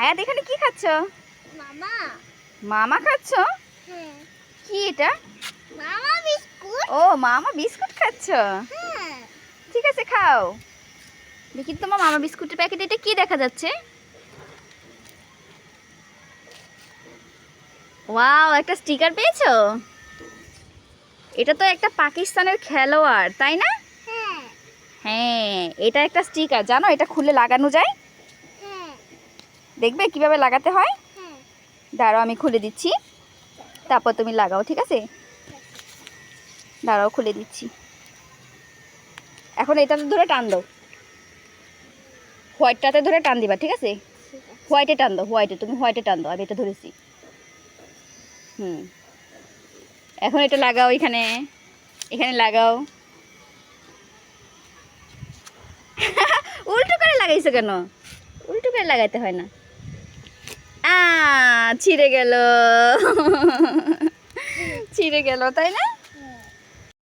আয়াত এখানে কি খাচ্ছ? মামা। মামা খাচ্ছ? হ্যাঁ। কি এটা? মামা বিস্কুট। ও মামা বিস্কুট খাচ্ছ? হ্যাঁ। ঠিক আছে খাও। দেখি তোমার মামা বিস্কুটের প্যাকেট এটা কি দেখা যাচ্ছে? ওয়াও একটা স্টিকার পেয়েছ? এটা তো একটা পাকিস্তানের খেলোয়াড় তাই না? হ্যাঁ। হ্যাঁ এটা একটা স্টিকার। জানো এটা খুলে লাগানো যায়। দেখবে কীভাবে লাগাতে হয়? দাঁড়াও আমি খুলে দিচ্ছি। তারপর তুমি লাগাও ঠিক আছে? দাঁড়াও খুলে দিচ্ছি। এখন এটাতে ধরে টান দাও। হোয়াইটটাতে ধরে টান দিবা ঠিক আছে? হোয়াইটে টান দাও হোয়াইটে তুমি হোয়াইটে টান দাও আমি এটা ধরেছি। হুম। এখন এটা লাগাও এখানে। এখানে লাগাও। উল্টো করে লাগাইছো কেন? উল্টো করে লাগাইতে হয় না। ছিঁড়ে গেল। ছিঁড়ে গেল তাই না?